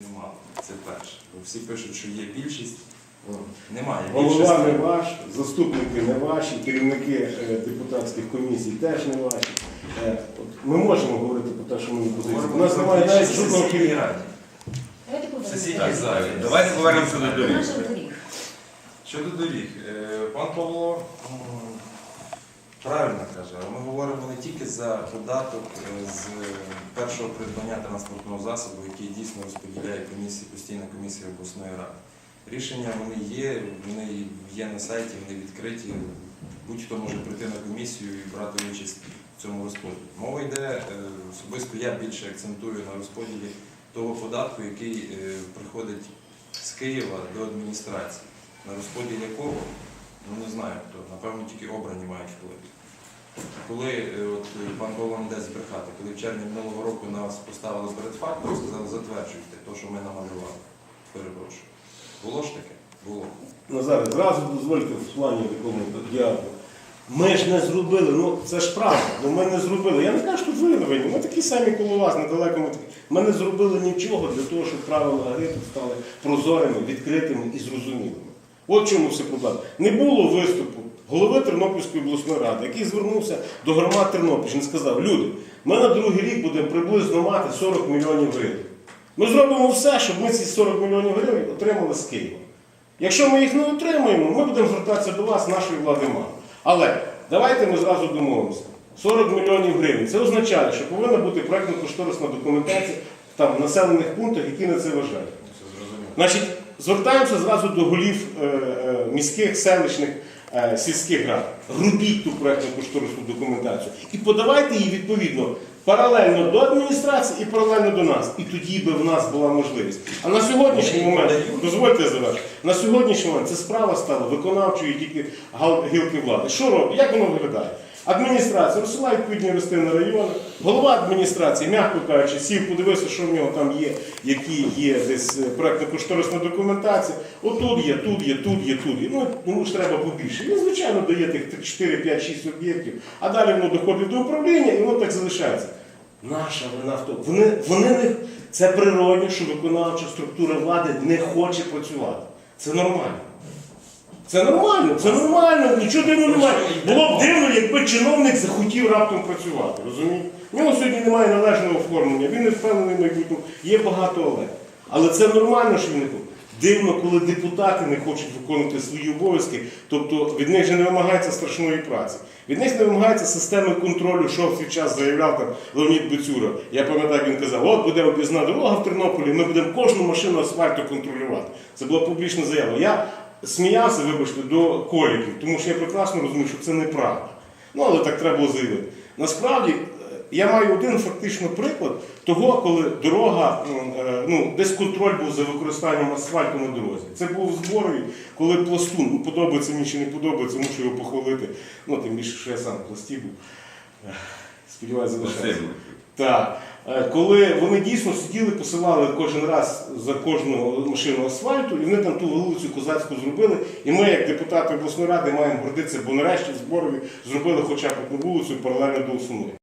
Немало. Це перше. Бо всі пишуть, що є більшість. Немає Голова не ваш, заступники не ваші, керівники е, депутатських комісій теж не ваші. Е, от Ми можемо говорити про те, що ми не позиція. У Говоримо нас про немає навіть більшість в жодного сесійній керівника. раді. Давайте В сесійній повернемося. залі. Давайте повернемося до До доріг. наших доріг. Щодо доріг, е, пан Павло м, правильно каже, ми говоримо не тільки за податок е, з першого придбання транспортного засобу, який дійсно розподіляє комісія, постійна комісія обласної ради. Рішення вони є, вони є на сайті, вони відкриті. Будь-хто може прийти на комісію і брати участь в цьому розподілі. Мова йде, е, особисто я більше акцентую на розподілі того податку, який е, приходить з Києва до адміністрації на розподіл якого, ну не знаю хто, напевно тільки обрані мають вплив. Коли е, от, е, пан Павло не дасть збрехати, коли в червні минулого року нас поставили перед фактом, сказали, затверджуйте те, що ми намалювали. Перепрошую. Було ж таке? Було. Назаре, зразу дозвольте в плані такому діалогу. Ми ж не зробили, ну це ж правда, ну ми не зробили. Я не кажу, що ви винні, ми такі самі коло вас, недалеко ми такі. Ми не зробили нічого для того, щоб правила гри стали прозорими, відкритими і зрозумілими. От чому все проблема. Не було виступу голови Тернопільської обласної ради, який звернувся до громад Тернопільщини сказав, люди, ми на другий рік будемо приблизно мати 40 мільйонів гривень. Ми зробимо все, щоб ми ці 40 мільйонів гривень отримали з Києва. Якщо ми їх не отримаємо, ми будемо звертатися до вас, нашої влади мало. Але давайте ми зразу домовимося. 40 мільйонів гривень. Це означає, що повинна бути проєктно-кошторисна документація там, в населених пунктах, які на це вважають. Значить, звертаємося зразу до голів е, е, міських, селищних, е, сільських рад. Робіть ту проєктно-кошторисну документацію і подавайте її відповідно паралельно до адміністрації і паралельно до нас. І тоді би в нас була можливість. А на сьогоднішній момент, дозвольте я завершу, на сьогоднішній момент це справа стала виконавчою тільки гілки влади. Що робить? Як воно виглядає? Адміністрація розсилає відповідні листи на райони. Голова адміністрації, м'яко кажучи, сів, подивився, що в нього там є, які є десь е, проектно-кошторисна документація. Отут є, тут є, тут є, тут є. Ну, йому ж треба побільше. Він, звичайно, дає тих 4, 5, 6 об'єктів, а далі воно доходить до управління і воно так залишається. Наша вина в тому. Вони, вони не... Це природно, що виконавча структура влади не хоче працювати. Це нормально. Це нормально, це нормально, нічого дивного немає. Було б дивно, якби чиновник захотів раптом працювати. розумієте? У нього сьогодні немає належного оформлення, він не впевнений в майбутньому, є багато але. Але це нормально, що він не хоче. Дивно, коли депутати не хочуть виконувати свої обов'язки, тобто від них же не вимагається страшної праці. Від них не вимагається системи контролю, що в свій час заявляв там Леонід Бецюра. Я пам'ятаю, він казав, от буде об'їзна дорога в Тернополі, ми будемо кожну машину асфальту контролювати. Це була публічна заява. Я сміявся, вибачте, до коліків, тому що я прекрасно розумію, що це неправда. Ну, але так треба було заявити. Насправді, е, я маю один фактично приклад того, коли дорога, е, ну, десь контроль був за використанням асфальту на дорозі. Це був в зборові, коли пластун, ну, подобається мені чи не подобається, мушу його похвалити. Ну, тим більше, що я сам в пласті був. Сподіваюся, залишається. Так. Е, Коли вони дійсно сиділи, посилали кожен раз за кожну машину асфальту, і вони там ту вулицю козацьку зробили. І ми, як депутати обласної ради, маємо гордитися, бо нарешті в зборові зробили хоча б одну вулицю паралельно до основної.